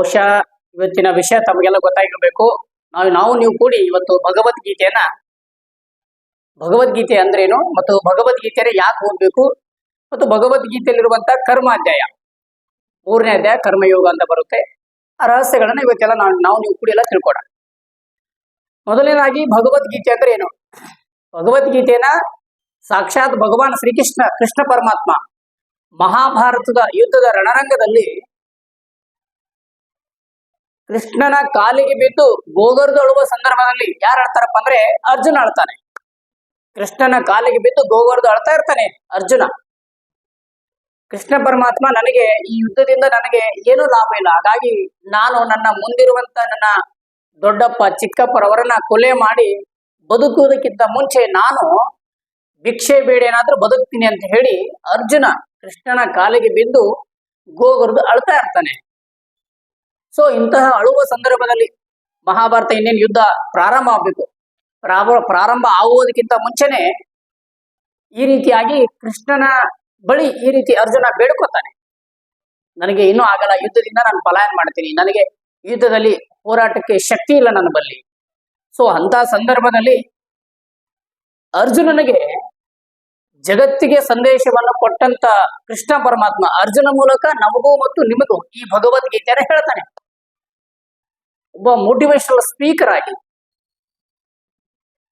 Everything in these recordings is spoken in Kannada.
ಬಹುಶಃ ಇವತ್ತಿನ ವಿಷಯ ತಮಗೆಲ್ಲ ಗೊತ್ತಾಗಿರ್ಬೇಕು. ನಾವು ನಾವು, ನೀವು ಕೂಡಿ ಇವತ್ತು ಭಗವದ್ಗೀತೆಯನ್ನ ಭಗವದ್ಗೀತೆ ಅಂದ್ರೇನು ಮತ್ತು ಭಗವದ್ಗೀತೆಯನ್ನು ಯಾಕೆ ಓದಬೇಕು ಮತ್ತು ಭಗವದ್ಗೀತೆಯಲ್ಲಿರುವಂತಹ ಕರ್ಮಾಧ್ಯಾಯ. ಮೂರನೇ ಅಧ್ಯಾಯ ಕರ್ಮಯೋಗ ಅಂತ ಬರುತ್ತೆ. ಆ ರಹಸ್ಯಗಳನ್ನ ಇವತ್ತೆಲ್ಲ ನಾವು ನಾವು, ನೀವು ಕೂಡಿ ಎಲ್ಲ ತಿಳ್ಕೊಡ ಮೊದಲನೇದಾಗಿ ಭಗವದ್ಗೀತೆ ಅಂದ್ರೆ ಏನು? ಭಗವದ್ಗೀತೆನ ಸಾಕ್ಷಾತ್ ಭಗವಾನ್ ಶ್ರೀಕೃಷ್ಣ, ಕೃಷ್ಣ ಪರಮಾತ್ಮ ಮಹಾಭಾರತದ ಯುದ್ಧದ ರಣರಂಗದಲ್ಲಿ ಕೃಷ್ಣನ ಕಾಲಿಗೆ ಬಿದ್ದು ಗೋಗರ್ದೊಳುವ ಸಂದರ್ಭದಲ್ಲಿ ಯಾರು ಅಳ್ತಾರಪ್ಪ ಅಂದ್ರೆ ಅರ್ಜುನ ಅಳ್ತಾನೆ ಕೃಷ್ಣನ ಕಾಲಿಗೆ ಬಿದ್ದು ಗೋಗರ್ದು ಅಳ್ತಾ ಇರ್ತಾನೆ ಅರ್ಜುನ. ಕೃಷ್ಣ ಪರಮಾತ್ಮ ನನಗೆ ಈ ಯುದ್ಧದಿಂದ ನನಗೆ ಏನೂ ಲಾಭ ಇಲ್ಲ. ಹಾಗಾಗಿ ನಾನು ನನ್ನ ಮುಂದಿರುವಂತ ನನ್ನ ದೊಡ್ಡಪ್ಪ, ಚಿಕ್ಕಪ್ಪರವರನ್ನ ಕೊಲೆ ಮಾಡಿ ಬದುಕುವುದಕ್ಕಿಂತ ಮುಂಚೆ ನಾನು ಭಿಕ್ಷೆ ಬೇಡ ಏನಾದ್ರೂ ಬದುಕ್ತೀನಿ ಅಂತ ಹೇಳಿ ಅರ್ಜುನ ಕೃಷ್ಣನ ಕಾಲಿಗೆ ಬಿದ್ದು ಗೋಗರ್ದು ಅಳ್ತಾ ಇರ್ತಾನೆ. ಸೊ ಇಂತಹ ಅಳುವ ಸಂದರ್ಭದಲ್ಲಿ ಮಹಾಭಾರತ ಇನ್ನೇನು ಯುದ್ಧ ಪ್ರಾರಂಭ ಆಗ್ಬೇಕು. ಪ್ರಾರ- ಪ್ರಾರಂಭ ಆಗುವುದಕ್ಕಿಂತ ಮುಂಚೆನೆ ಈ ರೀತಿಯಾಗಿ ಕೃಷ್ಣನ ಬಳಿ ಈ ರೀತಿ ಅರ್ಜುನ ಬೇಡ್ಕೋತಾನೆ. ನನಗೆ ಇನ್ನೂ ಆಗಲ್ಲ, ಯುದ್ಧದಿಂದ ನಾನು ಪಲಾಯನ ಮಾಡ್ತೀನಿ. ನನಗೆ ಯುದ್ಧದಲ್ಲಿ ಹೋರಾಟಕ್ಕೆ ಶಕ್ತಿ ಇಲ್ಲ ನನ್ನ ಬಲ್ಲಿ ಸೊ ಅಂತ ಸಂದರ್ಭದಲ್ಲಿ ಅರ್ಜುನನಿಗೆ ಜಗತ್ತಿಗೆ ಸಂದೇಶವನ್ನು ಕೊಟ್ಟಂತ ಕೃಷ್ಣ ಪರಮಾತ್ಮ ಅರ್ಜುನ ಮೂಲಕ ನಮಗೂ ಮತ್ತು ನಿಮಗೂ ಈ ಭಗವದ್ಗೀತೆಯನ್ನು ಹೇಳ್ತಾನೆ. ಒಬ್ಬ ಮೋಟಿವೇಶನಲ್ ಸ್ಪೀಕರ್ ಆಗಿ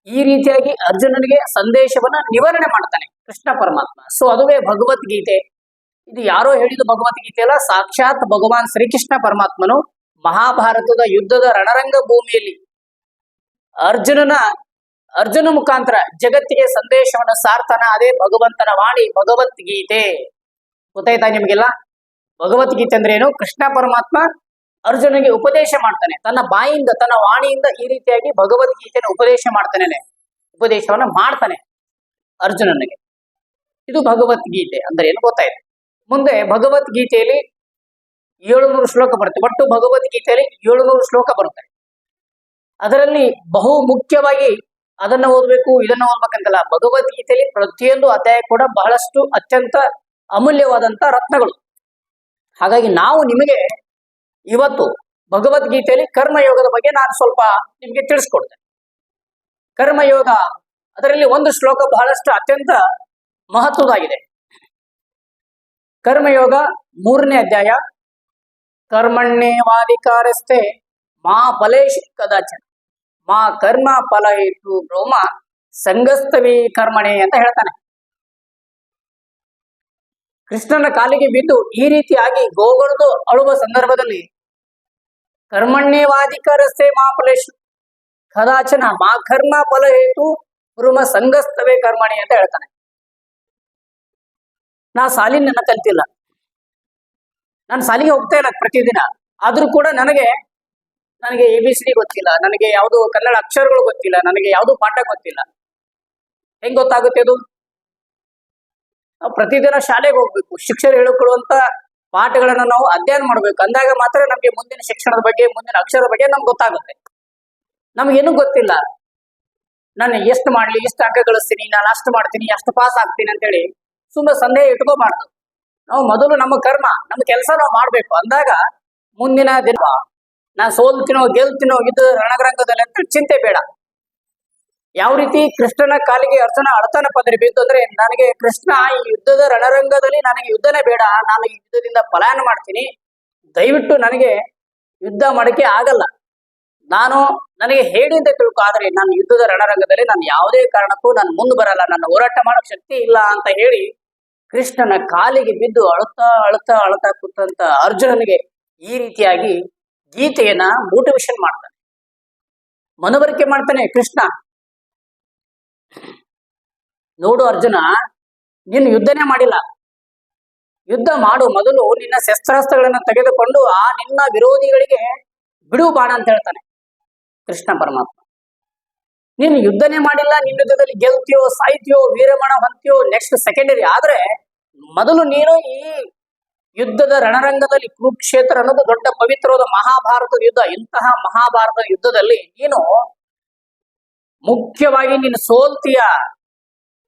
ಈ ರೀತಿಯಾಗಿ ಅರ್ಜುನನಿಗೆ ಸಂದೇಶವನ್ನ ನಿವಾರಣೆ ಮಾಡ್ತಾನೆ ಕೃಷ್ಣ ಪರಮಾತ್ಮ. ಸೊ ಅದುವೇ ಭಗವದ್ಗೀತೆ. ಇದು ಯಾರೋ ಹೇಳಿದ ಭಗವದ್ಗೀತೆ ಅಲ್ಲ, ಸಾಕ್ಷಾತ್ ಭಗವಾನ್ ಶ್ರೀಕೃಷ್ಣ ಪರಮಾತ್ಮನು ಮಹಾಭಾರತದ ಯುದ್ಧದ ರಣರಂಗ ಭೂಮಿಯಲ್ಲಿ ಅರ್ಜುನನ, ಅರ್ಜುನ ಮುಖಾಂತರ ಜಗತ್ತಿಗೆ ಸಂದೇಶವನ್ನು ಸಾರ್ತಾನ ಅದೇ ಭಗವಂತನ ವಾಣಿ, ಭಗವದ್ಗೀತೆ. ಗೊತ್ತಾಯ್ತಾ ನಿಮ್ಗೆಲ್ಲ? ಭಗವದ್ಗೀತೆ ಅಂದ್ರೆ ಏನು? ಕೃಷ್ಣ ಪರಮಾತ್ಮ ಅರ್ಜುನಿಗೆ ಉಪದೇಶ ಮಾಡ್ತಾನೆ. ತನ್ನ ಬಾಯಿಂದ, ತನ್ನ ವಾಣಿಯಿಂದ ಈ ರೀತಿಯಾಗಿ ಭಗವದ್ಗೀತೆಯನ್ನು ಉಪದೇಶ ಮಾಡ್ತಾನೆ. ಉಪದೇಶವನ್ನ ಮಾಡ್ತಾನೆ ಅರ್ಜುನನಿಗೆ. ಇದು ಭಗವದ್ಗೀತೆ ಅಂದ್ರೆ ಏನು ಗೊತ್ತಾಯ್ತು ಮುಂದೆ ಭಗವದ್ಗೀತೆಯಲ್ಲಿ ಏಳುನೂರು ಶ್ಲೋಕ ಬರುತ್ತೆ. ಒಟ್ಟು ಭಗವದ್ಗೀತೆಯಲ್ಲಿ ಏಳುನೂರು ಶ್ಲೋಕ ಬರುತ್ತೆ. ಅದರಲ್ಲಿ ಬಹು ಮುಖ್ಯವಾಗಿ ಅದನ್ನ ಓದಬೇಕು, ಇದನ್ನ ಓದ್ಬೇಕಂತಲ್ಲ. ಭಗವದ್ಗೀತೆಯಲ್ಲಿ ಪ್ರತಿಯೊಂದು ಅಧ್ಯಾಯ ಕೂಡ ಬಹಳಷ್ಟು ಅತ್ಯಂತ ಅಮೂಲ್ಯವಾದಂತ ರತ್ನಗಳು. ಹಾಗಾಗಿ ನಾವು ನಿಮಗೆ ಇವತ್ತು ಭಗವದ್ಗೀತೆಯಲ್ಲಿ ಕರ್ಮಯೋಗದ ಬಗ್ಗೆ ನಾನು ಸ್ವಲ್ಪ ನಿಮಗೆ ತಿಳಿಸ್ಕೊಡ್ತೇನೆ. ಕರ್ಮಯೋಗ ಅದರಲ್ಲಿ ಒಂದು ಶ್ಲೋಕ ಬಹಳಷ್ಟು ಅತ್ಯಂತ ಮಹತ್ವದಾಗಿದೆ ಕರ್ಮಯೋಗ ಮೂರನೇ ಅಧ್ಯಾಯ. ಕರ್ಮಣ್ಯವಾಧಿಕಾರಸ್ಥೆ ಮಾ ಫಲೇಶ್ ಕದಾಚನ. ಮಾ ಕರ್ಮ ಫಲ ಇಟ್ಟು ಬ್ರಹ್ಮ ಸಂಗಸ್ತವಿ ಕರ್ಮಣೆ ಅಂತ ಹೇಳ್ತಾನೆ. ಕೃಷ್ಣನ ಕಾಲಿಗೆ ಬಿದ್ದು ಈ ರೀತಿಯಾಗಿ ಗೋಗಳದು ಅಳುವ ಸಂದರ್ಭದಲ್ಲಿ ಕರ್ಮಣ್ಯೇವಾಧಿಕಾರಸ್ಥೆ ಮಾ ಫಲೇಶ್. ಕದಾಚನ ಮಾ ಕರ್ಮ ಫಲ ಹೇತು, ಕುರುಮ ಸಂಗಸ್ತವೇ ಕರ್ಮಣಿ ಅಂತ ಹೇಳ್ತಾನೆ. ನಾ ಸಾಲಿನ ಕಲ್ತಿಲ್ಲ. ನಾನು ಸಾಲಿಗೆ ಹೋಗ್ತಾ ಇಲ್ಲ ಪ್ರತಿದಿನ. ಆದ್ರೂ ಕೂಡ ನನಗೆ ನನಗೆ ಎ ಬಿ ಸಿ ಡಿ ಗೊತ್ತಿಲ್ಲ. ನನಗೆ ಯಾವುದು ಕನ್ನಡ ಅಕ್ಷರಗಳು ಗೊತ್ತಿಲ್ಲ. ನನಗೆ ಯಾವುದು ಪಾಠ ಗೊತ್ತಿಲ್ಲ. ಹೆಂಗ್ ಗೊತ್ತಾಗುತ್ತೆ ಅದು? ನಾವು ಪ್ರತಿದಿನ ಶಾಲೆಗೆ ಹೋಗ್ಬೇಕು. ಶಿಕ್ಷಕರು ಹೇಳಿಕೊಡುವಂತ ಪಾಠಗಳನ್ನ ನಾವು ಅಧ್ಯಯನ ಮಾಡ್ಬೇಕು. ಅಂದಾಗ ಮಾತ್ರ ನಮ್ಗೆ ಮುಂದಿನ ಶಿಕ್ಷಣದ ಬಗ್ಗೆ, ಮುಂದಿನ ಅಕ್ಷರದ ಬಗ್ಗೆ ನಮ್ಗೆ ಗೊತ್ತಾಗುತ್ತೆ. ನಮ್ಗೇನು ಗೊತ್ತಿಲ್ಲ. ನಾನು ಎಷ್ಟು ಮಾಡ್ಲಿ, ಎಷ್ಟು ಅಂಕ ಗಳಿಸ್ತೀನಿ, ನಾನು ಅಷ್ಟು ಮಾಡ್ತೀನಿ, ಅಷ್ಟು ಪಾಸ್ ಆಗ್ತೀನಿ ಅಂತೇಳಿ ಸುಮ್ಮನೆ ಸಂದೇಹ ಇಟ್ಕೋಬಾರ್ದು. ನಾವು ಮೊದಲು ನಮ್ಮ ಕರ್ಮ, ನಮ್ಮ ಕೆಲಸ ನಾವು ಮಾಡ್ಬೇಕು. ಅಂದಾಗ ಮುಂದಿನ ದಿನ ನಾನು ಸೋಲ್ತಿನೋ, ಗೆಲ್ತಿನೋ ಇದು ರಣರಂಗದಲ್ಲಿ ಅಂತ ಚಿಂತೆ ಬೇಡ. ಯಾವ ರೀತಿ ಕೃಷ್ಣನ ಕಾಲಿಗೆ ಅರ್ಜುನ ಅಳತಾನ ಪದರಿ ಬೇಕು ಅಂದ್ರೆ ನನಗೆ ಕೃಷ್ಣ ಈ ಯುದ್ಧದ ರಣರಂಗದಲ್ಲಿ ನನಗೆ ಯುದ್ಧನೇ ಬೇಡ, ನಾನು ಯುದ್ಧದಿಂದ ಪಲಾಯನ ಮಾಡ್ತೀನಿ. ದಯವಿಟ್ಟು ನನಗೆ ಯುದ್ಧ ಮಾಡಕ್ಕೆ ಆಗಲ್ಲ. ನಾನು ನನಗೆ ಹೇಳಿ ಅಂತ ತಿಳ್ಕೊ, ಆದ್ರೆ ನಾನು ಯುದ್ಧದ ರಣರಂಗದಲ್ಲಿ ನಾನು ಯಾವುದೇ ಕಾರಣಕ್ಕೂ ನಾನು ಮುಂದೆ ಬರಲ್ಲ ನನ್ನ ಹೋರಾಟ ಮಾಡಕ್ ಶಕ್ತಿ ಇಲ್ಲ ಅಂತ ಹೇಳಿ ಕೃಷ್ಣನ ಕಾಲಿಗೆ ಬಿದ್ದು ಅಳುತ್ತಾ ಅಳುತ್ತಾ ಅಳುತ್ತಾ ಕೂತಂತ ಅರ್ಜುನನಿಗೆ ಈ ರೀತಿಯಾಗಿ ಗೀತೆಯನ್ನ ಮೋಟಿವೇಶನ್ ಮಾಡ್ತಾನೆ. ಮನವರಿಕೆ ಮಾಡ್ತಾನೆ ಕೃಷ್ಣ. ನೋಡು ಅರ್ಜುನ ನೀನು ಯುದ್ಧನೇ ಮಾಡಿಲ್ಲ. ಯುದ್ಧ ಮಾಡು ಮೊದಲು ನಿನ್ನ ಶಸ್ತ್ರಾಸ್ತ್ರಗಳನ್ನ ತೆಗೆದುಕೊಂಡು ಆ ನಿನ್ನ ವಿರೋಧಿಗಳಿಗೆ ಬಿಡು ಬಾಣ ಅಂತ ಹೇಳ್ತಾನೆ ಕೃಷ್ಣ ಪರಮಾತ್ಮ. ನೀನು ಯುದ್ಧನೇ ಮಾಡಿಲ್ಲ, ನಿನ್ನ ಯುದ್ಧದಲ್ಲಿ ಗೆಲ್ತೀಯೋ, ಸಾಯ್ತೀಯೋ ವೀರಮಣ ಹೊಂತೀಯೋ ನೆಕ್ಸ್ಟ್ ಸೆಕೆಂಡರಿ ಆದ್ರೆ ಮೊದಲು ನೀನು ಈ ಯುದ್ಧದ ರಣರಂಗದಲ್ಲಿ ಕುರುಕ್ಷೇತ್ರ ಅನ್ನೋದು ದೊಡ್ಡ ಪವಿತ್ರವಾದ ಮಹಾಭಾರತದ ಯುದ್ಧ, ಇಂತಹ ಮಹಾಭಾರತ ಯುದ್ಧದಲ್ಲಿ ನೀನು ಮುಖ್ಯವಾಗಿ ನೀನು ಸೋಲ್ತೀಯ?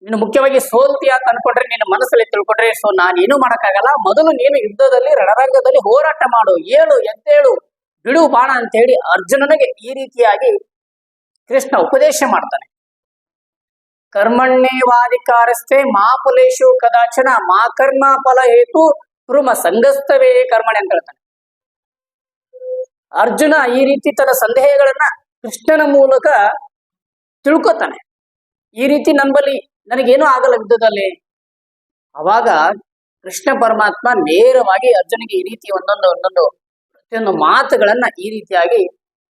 ನೀನು ಮುಖ್ಯವಾಗಿ ಸೋಲ್ತೀಯ ಅಂತ ಅನ್ಕೊಂಡ್ರೆ ನಿನ್ನ ಮನಸ್ಸಲ್ಲಿ ತಿಳ್ಕೊಂಡ್ರೆ, ಸೊ, ನಾನು ಏನು ಮಾಡೋಕ್ಕಾಗಲ್ಲ. ಮೊದಲು ನೀನು ಯುದ್ಧದಲ್ಲಿ, ರಣರಂಗದಲ್ಲಿ ಹೋರಾಟ ಮಾಡು. ಏಳು, ಎದ್ದೇಳು. ಬಿಡು ಬಾಣ ಅಂತ ಹೇಳಿ ಅರ್ಜುನನಿಗೆ ಈ ರೀತಿಯಾಗಿ ಕೃಷ್ಣ ಉಪದೇಶ ಮಾಡ್ತಾನೆ. ಕರ್ಮಣ್ಯೇವಾಧಿಕಾರಸ್ಥೆ ಮಾ ಫಲೇಶು ಕದಾಚನ, ಮಾ ಕರ್ಮ ಫಲ ಹೇತು ಕೃಮ ಸಂಗಸ್ತವೇ ಕರ್ಮಣೆ ಅಂತ ಹೇಳ್ತಾನೆ. ಅರ್ಜುನ ಈ ರೀತಿ ತನ್ನ ಸಂದೇಹಗಳನ್ನ ಕೃಷ್ಣನ ಮೂಲಕ ತಿಳ್ಕೊತಾನೆ. ಈ ರೀತಿ ನನ್ನ ನನಗೇನು ಆಗಲ್ಲ ಯುದ್ಧದಲ್ಲಿ. ಅವಾಗ ಕೃಷ್ಣ ಪರಮಾತ್ಮ ನೇರವಾಗಿ ಅರ್ಜುನಿಗೆ ಈ ರೀತಿ ಒಂದೊಂದು ಒಂದೊಂದು ಪ್ರತಿಯೊಂದು ಮಾತುಗಳನ್ನ ಈ ರೀತಿಯಾಗಿ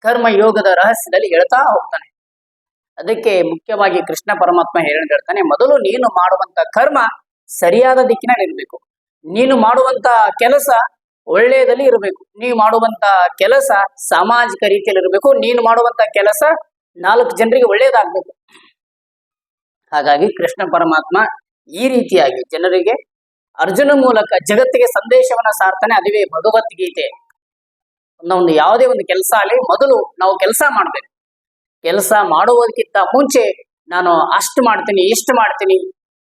ಕರ್ಮ ಯೋಗದ ರಹಸ್ಯದಲ್ಲಿ ಹೇಳ್ತಾ ಹೋಗ್ತಾನೆ. ಅದಕ್ಕೆ ಮುಖ್ಯವಾಗಿ ಕೃಷ್ಣ ಪರಮಾತ್ಮ ಹೇಳಿ ಹೇಳ್ತಾನೆ ಮೊದಲು ನೀನು ಮಾಡುವಂತ ಕರ್ಮ ಸರಿಯಾದ ದಿಕ್ಕಿನಲ್ಲಿ ಇರಬೇಕು. ನೀನು ಮಾಡುವಂತ ಕೆಲಸ ಒಳ್ಳೆಯದಲ್ಲಿ ಇರಬೇಕು. ನೀವು ಮಾಡುವಂತ ಕೆಲಸ ಸಾಮಾಜಿಕ ರೀತಿಯಲ್ಲಿ ಇರಬೇಕು. ನೀನು ಮಾಡುವಂತ ಕೆಲಸ ನಾಲ್ಕು ಜನರಿಗೆ ಒಳ್ಳೆಯದಾಗಬೇಕು ಹಾಗಾಗಿ ಕೃಷ್ಣ ಪರಮಾತ್ಮ ಈ ರೀತಿಯಾಗಿ ಜನರಿಗೆ ಅರ್ಜುನ ಮೂಲಕ ಜಗತ್ತಿಗೆ ಸಂದೇಶವನ್ನ ಸಾರ್ತಾನೆ. ಅದುವೇ ಭಗವದ್ಗೀತೆ. ಒಂದು ಯಾವುದೇ ಒಂದು ಕೆಲಸ ಆಗಲಿ, ಮೊದಲು ನಾವು ಕೆಲಸ ಮಾಡ್ಬೇಕು. ಕೆಲಸ ಮಾಡುವುದಕ್ಕಿಂತ ಮುಂಚೆ ನಾನು ಅಷ್ಟು ಮಾಡ್ತೀನಿ, ಇಷ್ಟು ಮಾಡ್ತೀನಿ.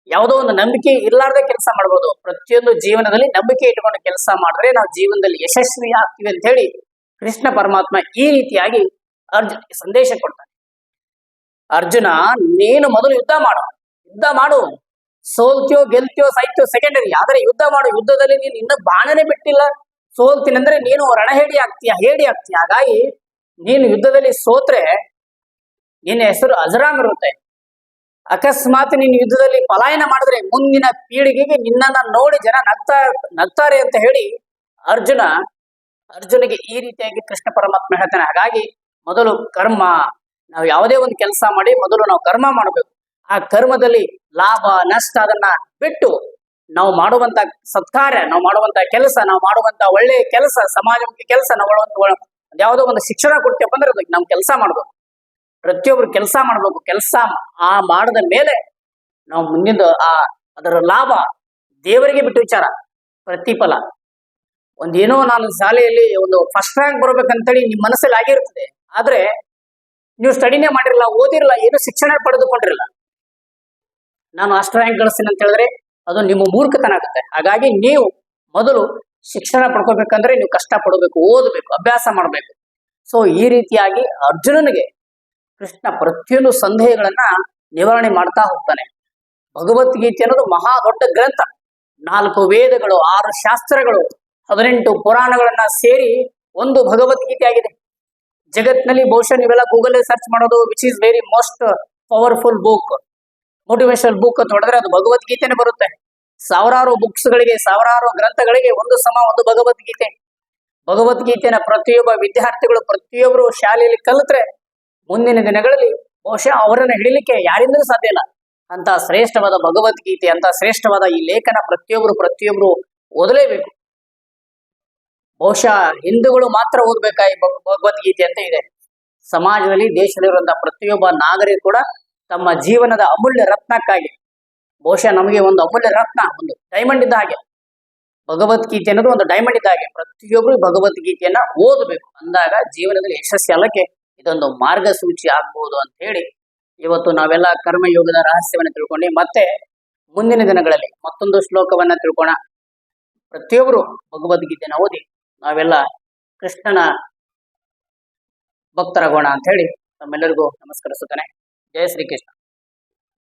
ಯಾವುದೋ ಒಂದು ನಂಬಿಕೆ ಇರ್ಲಾರ್ದೆ ಕೆಲಸ ಮಾಡ್ಬೋದು. ಪ್ರತಿಯೊಂದು ಜೀವನದಲ್ಲಿ ನಂಬಿಕೆ ಇಟ್ಟುಕೊಂಡು ಕೆಲಸ ಮಾಡಿದ್ರೆ ನಾವು ಜೀವನದಲ್ಲಿ ಯಶಸ್ವಿ ಆಗ್ತೀವಿ ಅಂತ ಹೇಳಿ ಕೃಷ್ಣ ಪರಮಾತ್ಮ ಈ ರೀತಿಯಾಗಿ ಅರ್ಜುನ್ ಸಂದೇಶ ಕೊಡ್ತಾನೆ. ಅರ್ಜುನ, ನೀನು ಮೊದಲು ಯುದ್ಧ ಮಾಡು. ಯುದ್ಧ ಮಾಡು. ಸೋಲ್ತಿಯೋ ಗೆಲ್ತಿಯೋ ಸಾಯ್ತಿಯೋ ಸೆಕೆಂಡರಿ ಆದ್ರೆ ಯುದ್ಧ ಮಾಡು. ಯುದ್ಧದಲ್ಲಿ ನೀನು ಇನ್ನೂ ಬಾಣನೆ ಬಿಟ್ಟಿಲ್ಲ. ಸೋಲ್ತೀನಿ ಅಂದ್ರೆ ನೀನು ರಣಹೇಡಿ ಆಗ್ತೀಯ, ಹೇಡಿ ಆಗ್ತೀಯ. ಹಾಗಾಗಿ ನೀನು ಯುದ್ಧದಲ್ಲಿ ಸೋತ್ರೆ ನಿನ್ನ ಹೆಸರು ಅಜರಾಮ್ ಇರುತ್ತೆ. ಅಕಸ್ಮಾತ್ ನೀನು ಯುದ್ಧದಲ್ಲಿ ಪಲಾಯನ ಮಾಡಿದ್ರೆ ಮುಂದಿನ ಪೀಳಿಗೆಗೆ ನಿನ್ನನ್ನ ನೋಡಿ ಜನ ನಗ್ತಾ, ನಗ್ತಾರೆ ಅಂತ ಹೇಳಿ ಅರ್ಜುನ, ಅರ್ಜುನಿಗೆ ಈ ರೀತಿಯಾಗಿ ಕೃಷ್ಣ ಪರಮಾತ್ಮ ಹೇಳ್ತಾನೆ. ಹಾಗಾಗಿ ಮೊದಲು ಕರ್ಮ. ನಾವು ಯಾವುದೇ ಒಂದು ಕೆಲಸ ಮಾಡಿ ಮೊದಲು ನಾವು ಕರ್ಮ ಮಾಡಬೇಕು. ಆ ಕರ್ಮದಲ್ಲಿ ಲಾಭ, ನಷ್ಟ ಅದನ್ನ ಬಿಟ್ಟು ನಾವು ಮಾಡುವಂತ ಸತ್ಕಾರ್ಯ, ನಾವು ಮಾಡುವಂತ ಕೆಲಸ, ನಾವು ಮಾಡುವಂತ ಒಳ್ಳೆಯ ಕೆಲಸ, ಸಮಾಜಮುಖಿ ಕೆಲಸ, ನಾವು ಯಾವುದೋ ಒಂದು ಶಿಕ್ಷಣ ಕೊಟ್ಟೆ ಅಂದ್ರೆ ಅದಕ್ಕೆ ನಾವು ಕೆಲಸ ಮಾಡ್ಬೇಕು. ಪ್ರತಿಯೊಬ್ರು ಕೆಲಸ ಮಾಡ್ಬೇಕು. ಕೆಲಸ ಆ ಮಾಡದ ಮೇಲೆ ನಾವು ಮುಂದಿನ ಆ ಅದರ ಲಾಭ ದೇವರಿಗೆ ಬಿಟ್ಟು ವಿಚಾರ, ಪ್ರತಿಫಲ. ಒಂದೇನೋ ನಾನು ಶಾಲೆಯಲ್ಲಿ ಒಂದು ಫಸ್ಟ್ ರ್ಯಾಂಕ್ ಬರ್ಬೇಕಂತೇಳಿ ನಿಮ್ಮ ಮನಸ್ಸಲ್ಲಿ ಆಗಿರ್ತದೆ. ಆದ್ರೆ ನೀವು ಸ್ಟಡಿನೇ ಮಾಡಿರಲ್ಲ, ಓದಿರಲ್ಲ, ಏನು ಶಿಕ್ಷಣ ಪಡೆದುಕೊಂಡಿರಲ್ಲ. ನಾನು ಅಷ್ಟು ರ್ಯಾಂಕ್ ಗಳಿಸ್ತೀನಿ ಅಂತ ಹೇಳಿದ್ರೆ, ಅದು ನಿಮ್ಮ ಮೂರ್ಖತನ ಆಗುತ್ತೆ. ಹಾಗಾಗಿ ನೀವು ಮೊದಲು ಶಿಕ್ಷಣ ಪಡ್ಕೋಬೇಕಂದ್ರೆ ನೀವು ಕಷ್ಟ ಪಡಬೇಕು ಓದಬೇಕು, ಅಭ್ಯಾಸ ಮಾಡಬೇಕು. ಸೊ ಈ ರೀತಿಯಾಗಿ ಅರ್ಜುನನಿಗೆ ಕೃಷ್ಣ ಪ್ರತಿಯೊಂದು ಸಂದೇಹಗಳನ್ನ ನಿವಾರಣೆ ಮಾಡ್ತಾ ಹೋಗ್ತಾನೆ. ಭಗವದ್ಗೀತೆ ಅನ್ನೋದು ಮಹಾ ದೊಡ್ಡ ಗ್ರಂಥ. ನಾಲ್ಕು ವೇದಗಳು, ಆರು ಶಾಸ್ತ್ರಗಳು, ಹದಿನೆಂಟು ಪುರಾಣಗಳನ್ನ ಸೇರಿ ಒಂದು ಭಗವದ್ಗೀತೆ ಆಗಿದೆ. ಜಗತ್ನಲ್ಲಿ ಬಹುಶಃ ನೀವೆಲ್ಲ ಗೂಗಲ್ ಸರ್ಚ್ ಮಾಡೋದು which is very most powerful book motivational book ಅಂತ ಹೊಡೆದ್ರೆ ಅದು ಭಗವದ್ಗೀತೆನೆ ಬರುತ್ತೆ. ಸಾವಿರಾರು ಬುಕ್ಸ್ ಗಳಿಗೆ ಸಾವಿರಾರು ಗ್ರಂಥಗಳಿಗೆ ಒಂದು ಸಮ ಒಂದು ಭಗವದ್ಗೀತೆ. ಭಗವದ್ಗೀತೆನ ಪ್ರತಿಯೊಬ್ಬ ವಿದ್ಯಾರ್ಥಿಗಳು ಪ್ರತಿಯೊಬ್ಬರು ಶಾಲೆಯಲ್ಲಿ ಕಲಿತ್ರೆ ಮುಂದಿನ ದಿನಗಳಲ್ಲಿ ಬಹುಶಃ ಅವರನ್ನ ಹಿಡಿಲಿಕ್ಕೆ ಯಾರಿಂದಲೂ ಸಾಧ್ಯ ಇಲ್ಲ. ಅಂತ ಶ್ರೇಷ್ಠವಾದ ಭಗವದ್ಗೀತೆ ಅಂತ ಶ್ರೇಷ್ಠವಾದ ಈ ಲೇಖನ ಪ್ರತಿಯೊಬ್ಬರು ಪ್ರತಿಯೊಬ್ಬರು ಓದಲೇಬೇಕು. ಬಹುಶಃ ಹಿಂದೂಗಳು ಮಾತ್ರ ಓದ್ಬೇಕಾಗಿ ಈ ಭಗವದ್ಗೀತೆ ಅಂತ ಇದೆ. ಸಮಾಜದಲ್ಲಿ ದೇಶದಲ್ಲಿರುವಂತಹ ಪ್ರತಿಯೊಬ್ಬ ನಾಗರಿಕ ಕೂಡ ತಮ್ಮ ಜೀವನದ ಅಮೂಲ್ಯ ರತ್ನಕ್ಕಾಗಿ, ಬಹುಶಃ ನಮಗೆ ಒಂದು ಅಮೂಲ್ಯ ರತ್ನ, ಒಂದು ಡೈಮಂಡ್ ಇದ್ದ ಹಾಗೆ. ಭಗವದ್ಗೀತೆ ಅನ್ನೋದು ಒಂದು ಡೈಮಂಡ್ ಇದ್ದ ಹಾಗೆ. ಪ್ರತಿಯೊಬ್ಬರು ಭಗವದ್ಗೀತೆಯನ್ನ ಓದಬೇಕು. ಅಂದಾಗ ಜೀವನದಲ್ಲಿ ಯಶಸ್ವಿ ಅಲ್ಲಕ್ಕೆ ಇದೊಂದು ಮಾರ್ಗಸೂಚಿ ಆಗ್ಬಹುದು ಅಂತ ಹೇಳಿ ಇವತ್ತು ನಾವೆಲ್ಲ ಕರ್ಮಯೋಗದ ರಹಸ್ಯವನ್ನು ತಿಳ್ಕೊಂಡು, ಮತ್ತೆ ಮುಂದಿನ ದಿನಗಳಲ್ಲಿ ಮತ್ತೊಂದು ಶ್ಲೋಕವನ್ನ ತಿಳ್ಕೋಣ. ಪ್ರತಿಯೊಬ್ಬರು ಭಗವದ್ಗೀತೆನ ಓದಿ ನಾವೆಲ್ಲ ಕೃಷ್ಣನ ಭಕ್ತರಾಗೋಣ ಅಂತ ಹೇಳಿ ತಮ್ಮೆಲ್ಲರಿಗೂ ನಮಸ್ಕರಿಸುತ್ತಾನೆ. ಜಯ ಶ್ರೀಕೃಷ್ಣ.